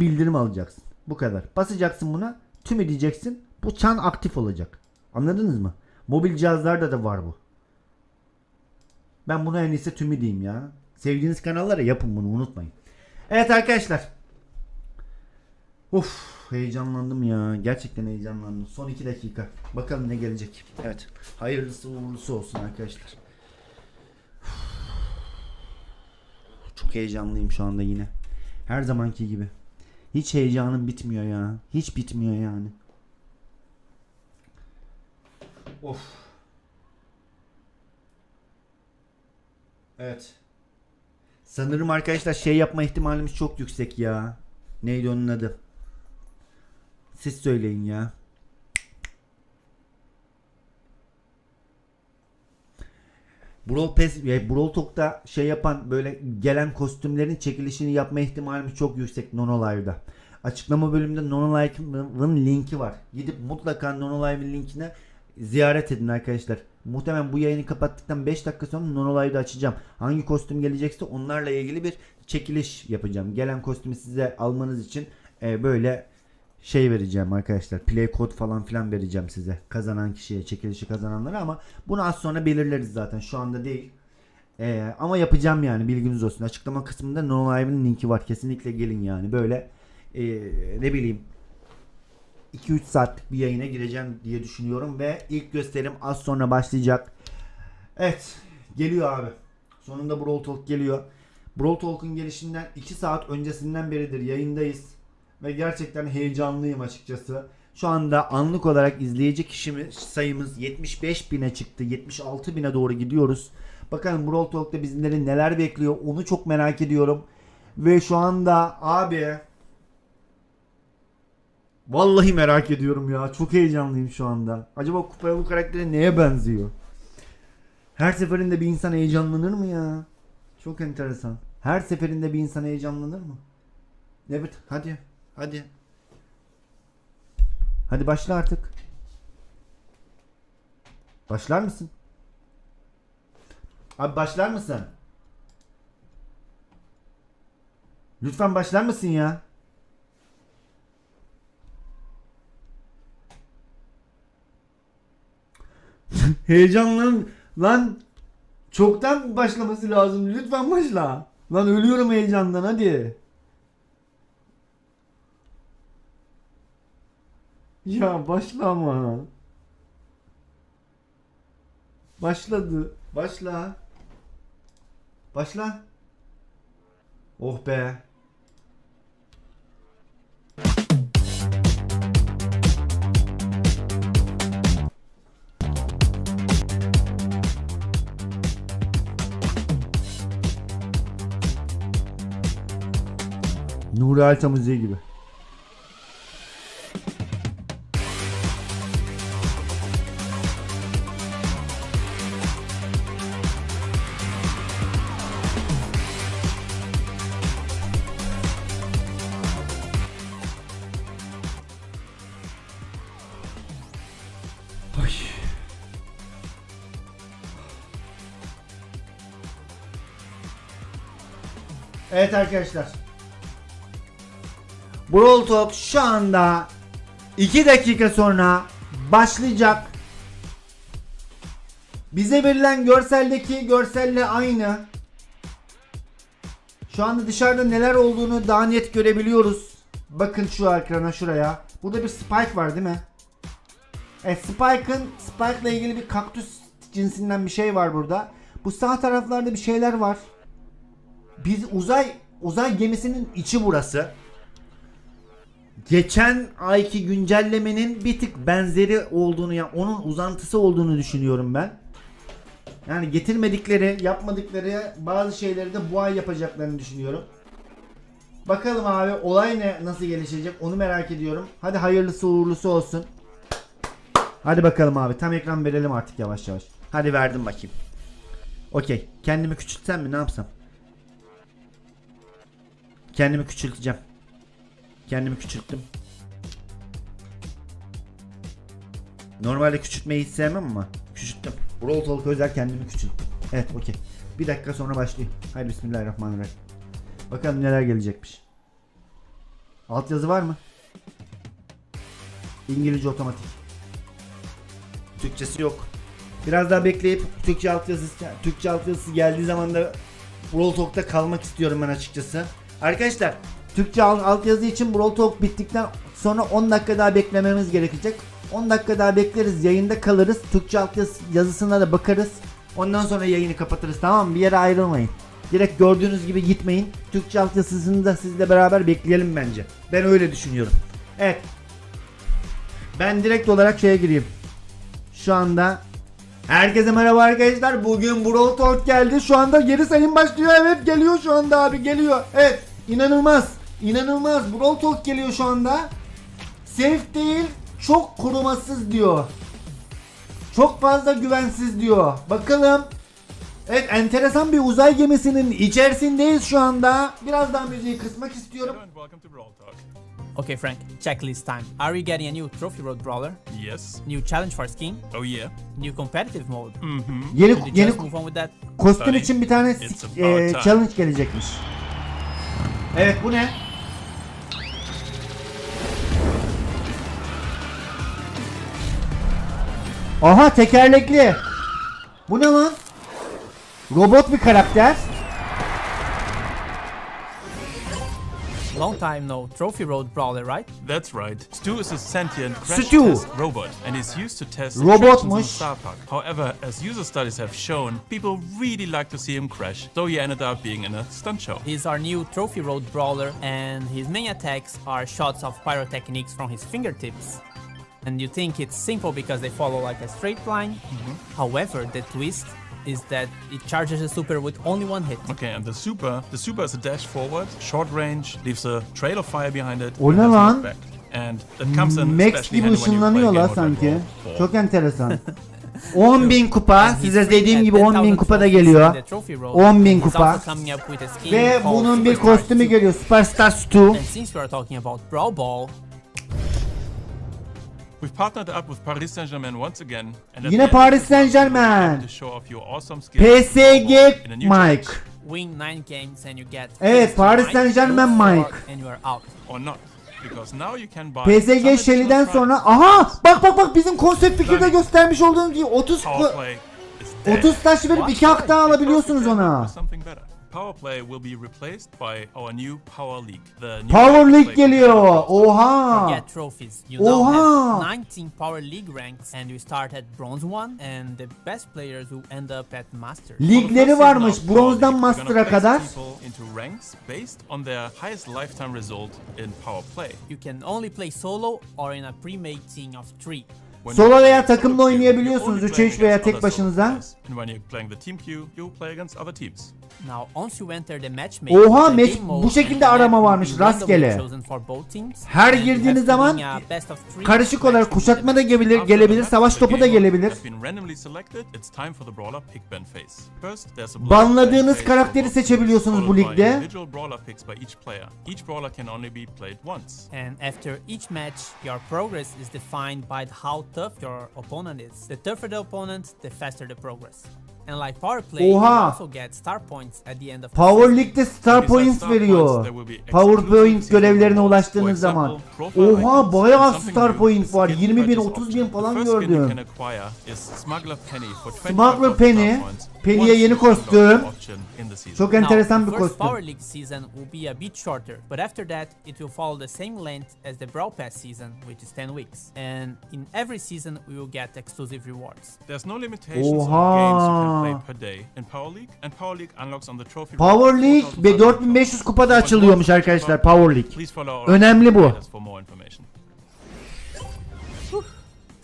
bildirim alacaksın. Bu kadar. Basacaksın buna. Tümü diyeceksin. Bu çan aktif olacak. Anladınız mı? Mobil cihazlarda da var bu. Ben buna en iyisi tümü diyeyim ya. Sevdiğiniz kanallara yapın bunu unutmayın. Evet arkadaşlar. Of heyecanlandım ya. Gerçekten heyecanlandım. Son 2 dakika. Bakalım ne gelecek. Evet. Hayırlısı uğurlusu olsun arkadaşlar. Çok heyecanlıyım şu anda yine. Her zamanki gibi. Hiç heyecanım bitmiyor ya. Hiç bitmiyor yani. Of. Evet. Sanırım arkadaşlar şey yapma ihtimalimiz çok yüksek ya. Neydi onun adı? Siz söyleyin ya. Brawl Pass, Brawl Talk'ta şey yapan böyle gelen kostümlerin çekilişini yapma ihtimalimiz çok yüksek Nonolive'da. Açıklama bölümünde Nonolive'ın linki var. Gidip mutlaka Nonolive'ın linkine ziyaret edin arkadaşlar. Muhtemelen bu yayını kapattıktan 5 dakika sonra Nonolive'da açacağım. Hangi kostüm gelecekse onlarla ilgili bir çekiliş yapacağım. Gelen kostümü size almanız için e, böyle şey vereceğim arkadaşlar. Play kod falan filan vereceğim size. Kazanan kişiye, çekilişi kazananlara ama bunu az sonra belirleriz zaten. Şu anda değil. Ee, ama yapacağım yani bilginiz olsun. Açıklama kısmında No Live'ın linki var. Kesinlikle gelin yani. Böyle ee, ne bileyim 2-3 saatlik bir yayına gireceğim diye düşünüyorum ve ilk gösterim az sonra başlayacak. Evet, geliyor abi. Sonunda Brawl Talk geliyor. Brawl Talk'un gelişinden 2 saat öncesinden beridir yayındayız ve gerçekten heyecanlıyım açıkçası. Şu anda anlık olarak izleyici kişimiz sayımız 75 bine çıktı. 76 bine doğru gidiyoruz. Bakalım Brawl Talk'ta bizleri neler bekliyor onu çok merak ediyorum. Ve şu anda abi Vallahi merak ediyorum ya. Çok heyecanlıyım şu anda. Acaba kupaya bu karakteri neye benziyor? Her seferinde bir insan heyecanlanır mı ya? Çok enteresan. Her seferinde bir insan heyecanlanır mı? Evet hadi. Hadi. Hadi başla artık. Başlar mısın? Abi başlar mısın? Lütfen başlar mısın ya? Heyecanlan lan çoktan başlaması lazım. Lütfen başla. Lan ölüyorum heyecandan hadi. Ya başla ama. Başladı. Başla. Başla. Oh be. Nuri Alta Müziği gibi. Evet arkadaşlar. Brawl Talk şu anda 2 dakika sonra başlayacak. Bize verilen görseldeki görselle aynı. Şu anda dışarıda neler olduğunu daha net görebiliyoruz. Bakın şu ekrana şuraya. Burada bir Spike var değil mi? Evet Spike'ın Spike'la ilgili bir kaktüs cinsinden bir şey var burada. Bu sağ taraflarda bir şeyler var. Biz uzay uzay gemisinin içi burası geçen ayki güncellemenin bir tık benzeri olduğunu yani onun uzantısı olduğunu düşünüyorum ben. Yani getirmedikleri, yapmadıkları bazı şeyleri de bu ay yapacaklarını düşünüyorum. Bakalım abi olay ne nasıl gelişecek onu merak ediyorum. Hadi hayırlısı uğurlusu olsun. Hadi bakalım abi tam ekran verelim artık yavaş yavaş. Hadi verdim bakayım. Okey. Kendimi küçültsem mi ne yapsam? Kendimi küçülteceğim. Kendimi küçülttüm. Normalde küçültmeyi hiç sevmem ama küçülttüm. Brawl özel kendimi küçülttüm. Evet okey. Bir dakika sonra başlayayım. Haydi bismillahirrahmanirrahim. Bakalım neler gelecekmiş. Altyazı var mı? İngilizce otomatik. Türkçesi yok. Biraz daha bekleyip Türkçe altyazısı Türkçe altyazısı geldiği zaman da Brawl Talk'ta kalmak istiyorum ben açıkçası. Arkadaşlar Türkçe al- altyazı için Brawl Talk bittikten sonra 10 dakika daha beklememiz gerekecek. 10 dakika daha bekleriz yayında kalırız. Türkçe altyazı yazısına da bakarız. Ondan sonra yayını kapatırız tamam mı? Bir yere ayrılmayın. Direkt gördüğünüz gibi gitmeyin. Türkçe altyazısını da sizle beraber bekleyelim bence. Ben öyle düşünüyorum. Evet. Ben direkt olarak şeye gireyim. Şu anda Herkese merhaba arkadaşlar. Bugün Brawl Talk geldi. Şu anda geri sayım başlıyor. Evet geliyor şu anda abi geliyor. Evet inanılmaz. İnanılmaz. Brawl Talk geliyor şu anda. Safe değil. Çok korumasız diyor. Çok fazla güvensiz diyor. Bakalım. Evet enteresan bir uzay gemisinin içerisindeyiz şu anda. Birazdan müziği kısmak istiyorum. Okay, Frank, checklist time. Are we getting a new Trophy Road Brawler? Yes. New challenge for skin? Oh yeah. New competitive mode? Yeni we yeni just move on with that? kostüm için bir tane e, challenge gelecekmiş. Evet bu ne? Aha tekerlekli. Bu ne lan? Robot bir karakter. Long time no Trophy Road Brawler, right? That's right. Stu is a sentient crash Stu. test robot and is used to test Robotmuş. attractions in Star Park. However, as user studies have shown, people really like to see him crash, so he ended up being in a stunt show. He's our new Trophy Road Brawler, and his main attacks are shots of pyrotechnics from his fingertips. And you think it's simple because they follow like a straight line. Mm-hmm. However, the twist is that it charges a super with only one hit. Okay, and the super, the super is a dash forward, short range, leaves a trail of fire behind it. O ne lan? And it comes in Max gibi ışınlanıyorlar sanki. Çok enteresan. 10 bin kupa size dediğim gibi 10 bin kupa da geliyor 10 bin kupa ve bunun bir kostümü geliyor Superstars 2 We've partnered up with Paris Saint-Germain once again. And Yine Paris Saint-Germain. able To show off your awesome skills PSG Mike. win 9 games and you get Evet, PSG Paris Saint-Germain Mike. and you are out. Or not. Because now you can buy PSG Shelly'den sonra aha bak bak bak bizim konsept fikirde göstermiş olduğunuz gibi 30 Power ko- play is dead. 30 taş verip 2 hak daha alabiliyorsunuz ona. Power play will be replaced by our new Power League. The new Power League geliyor. Oha. Get trophies. You now Oha! have 19 Power League ranks and you start at Bronze 1 and the best players who end up at Master. Ligleri varmış bronzdan master'a kadar. people into ranks based on their highest lifetime result in Power Play. You can only play solo or in a pre-made team of 3. When Solo veya queue, oynayabiliyorsunuz. you're only Üçe playing üç veya against tek başınıza. Oha, the match- bu şekilde arama varmış, rastgele. Her girdiğiniz zaman three Karışık olarak kuşatma da gelebilir, gelebilir, savaş topu da gelebilir. Banladığınız karakteri seçebiliyorsunuz bu ligde. And after each match, your progress is defined by how tough your opponent is. The tougher the opponent, the faster the progress. And like power play, you Oha! also get star points at the end of Power. League'de Star Points veriyor. Power Point görevlerine ulaştığınız zaman. Oha bayağı Star Point var. skin 20 bin purchase 30 bin falan gördüm. Smuggler Penny for 25 Smuggler star Penny. points Penny'e once yeni kostüm. Çok enteresan bir first Power kostüm. League season will be a bit shorter, but after that, it will follow the same length as the Brawl Pass season, which is 10 weeks. And in every season, we will get exclusive rewards. There's no limitations on games you can Oha. play per day in Power League, and Power League unlocks on the trophy. Power League 4,000 ve 4500 kupada açılıyormuş arkadaşlar Power League. Önemli bu.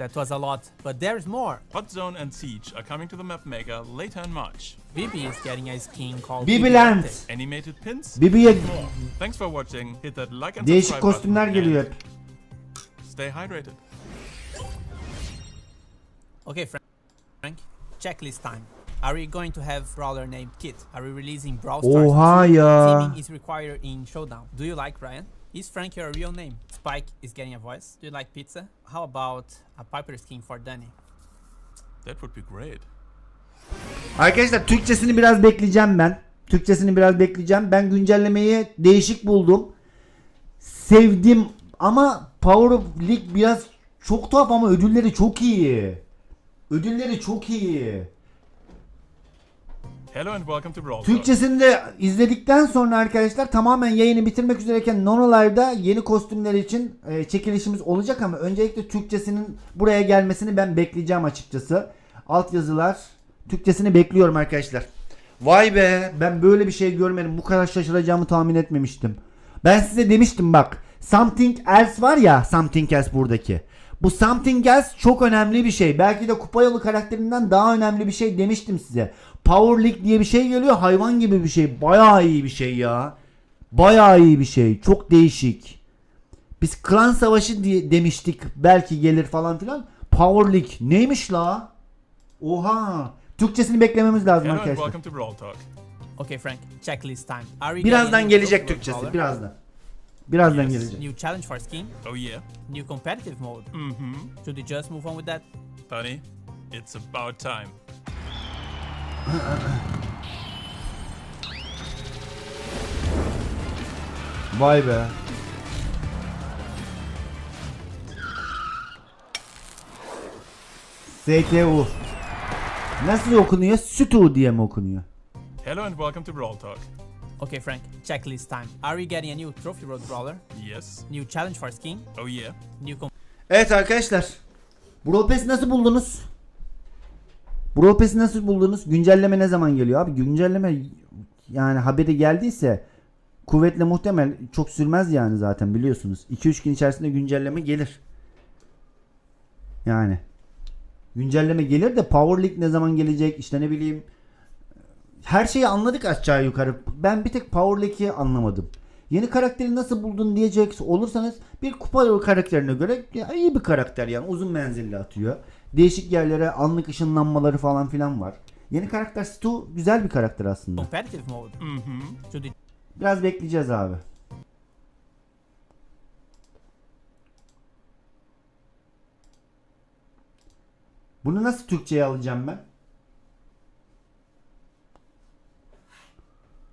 That was a lot, but there's more. Hot Zone and Siege are coming to the map maker later in March. Bibi is getting a skin called Bibi Land. Lante. Animated pins. Bibi'ye Thanks for watching. Hit that like and değişik subscribe kostümler button geliyor and hep. Stay hydrated. Okay, Frank. Frank, checklist time. Are we going to have brawler named Kit? Are we releasing Brawl Stars? Oha too? ya. Teaming is required in Showdown. Do you like Ryan? Is Frank your real name? Spike is getting a voice. Do you like pizza? How about a Piper skin for Danny? That would be great. Arkadaşlar Türkçesini biraz bekleyeceğim ben. Türkçesini biraz bekleyeceğim. Ben güncellemeyi değişik buldum. sevdim ama Power League biraz çok tuhaf ama ödülleri çok iyi. Ödülleri çok iyi. Hello and welcome to Brawl. Türkçesini de izledikten sonra arkadaşlar tamamen yayını bitirmek üzereyken Nono Live'da yeni kostümler için e, çekilişimiz olacak ama öncelikle Türkçesinin buraya gelmesini ben bekleyeceğim açıkçası. Altyazılar Türkçesini bekliyorum arkadaşlar. Vay be ben böyle bir şey görmedim. Bu kadar şaşıracağımı tahmin etmemiştim. Ben size demiştim bak. Something else var ya something else buradaki. Bu something else çok önemli bir şey. Belki de kupa yolu karakterinden daha önemli bir şey demiştim size. Power League diye bir şey geliyor. Hayvan gibi bir şey. Bayağı iyi bir şey ya. Bayağı iyi bir şey. Çok değişik. Biz klan savaşı diye demiştik. Belki gelir falan filan. Power League neymiş la? Oha. Türkçesini beklememiz lazım Hello arkadaşlar. Okay, Frank, checklist time. Birazdan gelecek Türkçesi. Birazdan. Birazdan Yes. gelecek. New challenge for skin, Oh yeah. new competitive mode. Mm-hmm. Should we just move on with that? Honey, it's about time. Vay be. STU. Nasıl okunuyor? Sütu diye mi okunuyor? Hello and welcome to Brawl Talk. Okay, Frank, checklist time. Are we getting a new Trophy Road Brawler, Yes. new challenge for skin, Oh yeah. new com- Evet arkadaşlar. Brawl Pass'i nasıl buldunuz? Brawl Pass'i nasıl buldunuz? Güncelleme ne zaman geliyor abi? Güncelleme yani haberi geldiyse kuvvetle muhtemel çok sürmez yani zaten biliyorsunuz. 2-3 gün içerisinde güncelleme gelir. Yani güncelleme gelir de Power League ne zaman gelecek işte ne bileyim her şeyi anladık aşağı yukarı. Ben bir tek Power League'i anlamadım. Yeni karakteri nasıl buldun diyecek olursanız bir kupa karakterine göre ya iyi bir karakter yani uzun menzilli atıyor. Değişik yerlere anlık ışınlanmaları falan filan var. Yeni karakter Stu güzel bir karakter aslında. competitive mode. Biraz bekleyeceğiz abi. Bunu nasıl Türkçe'ye alacağım ben?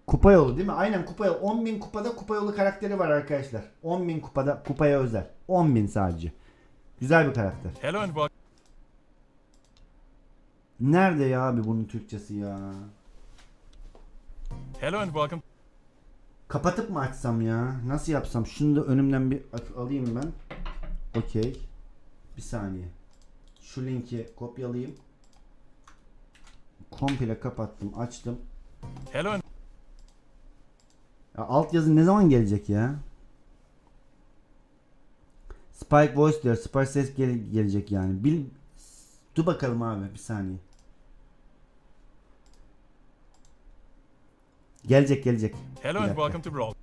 Kupa yolu değil mi? Aynen kupa yolu. 10.000 kupada kupa yolu karakteri var arkadaşlar. 10.000 kupada kupaya özel. 10.000 sadece. Güzel bir karakter. Hello and welcome. Nerede ya abi bunun Türkçesi ya? Hello and welcome. Kapatıp mı açsam ya? Nasıl yapsam? Şunu da önümden bir alayım ben. Okey. Bir saniye. Şu linki kopyalayayım. Komple kapattım, açtım. Hello and Ya altyazı ne zaman gelecek ya? Spike Voice diyor. Spike ses gele- gelecek yani. Bil Dur bakalım abi bir saniye. Gelecek gelecek. hello and welcome to Brawl.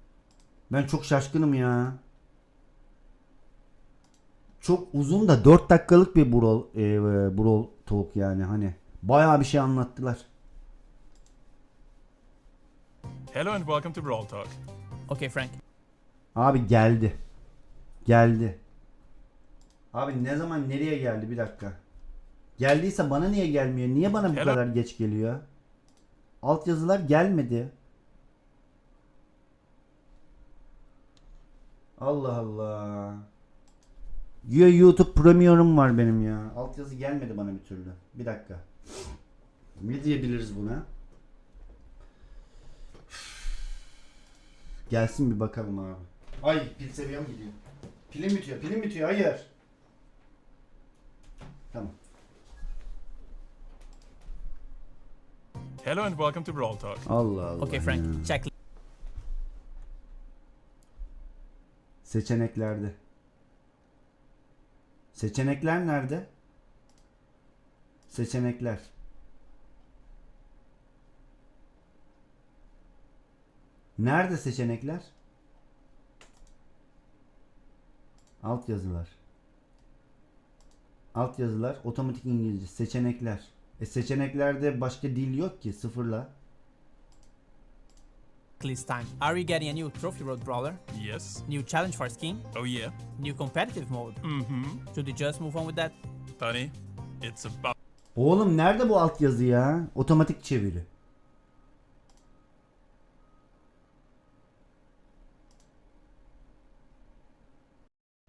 Ben çok şaşkınım ya. Çok uzun da 4 dakikalık bir Brawl, e, Brawl Talk yani hani. Bayağı bir şey anlattılar. Hello and welcome to Brawl Talk. Okay, Frank. Abi geldi. Geldi. Abi ne zaman nereye geldi bir dakika. Geldiyse bana niye gelmiyor? Niye bana bu Hello. kadar geç geliyor? Altyazılar gelmedi. Allah Allah. Güya YouTube Premium'um var benim ya. Altyazı gelmedi bana bir türlü. Bir dakika. Ne diyebiliriz buna? Gelsin bir bakalım abi. Ay pil seviyem gidiyor. Pilim bitiyor. Pilim bitiyor. Hayır. Tamam. Hello and welcome to Brawl Talk. Allah Allah. Okay, Frank, ya. check Seçeneklerde. Seçenekler nerede? Seçenekler. Nerede seçenekler? Alt yazılar. Alt yazılar, otomatik İngilizce, seçenekler. E seçeneklerde başka dil yok ki, sıfırla. list time. Are we getting a new Trophy Road Brawler, Yes. new challenge for skin, Oh yeah. new competitive mode? Mm-hmm. Should we just move on with that? Honey, it's about Oğlum nerede bu alt yazı ya? Otomatik çeviri.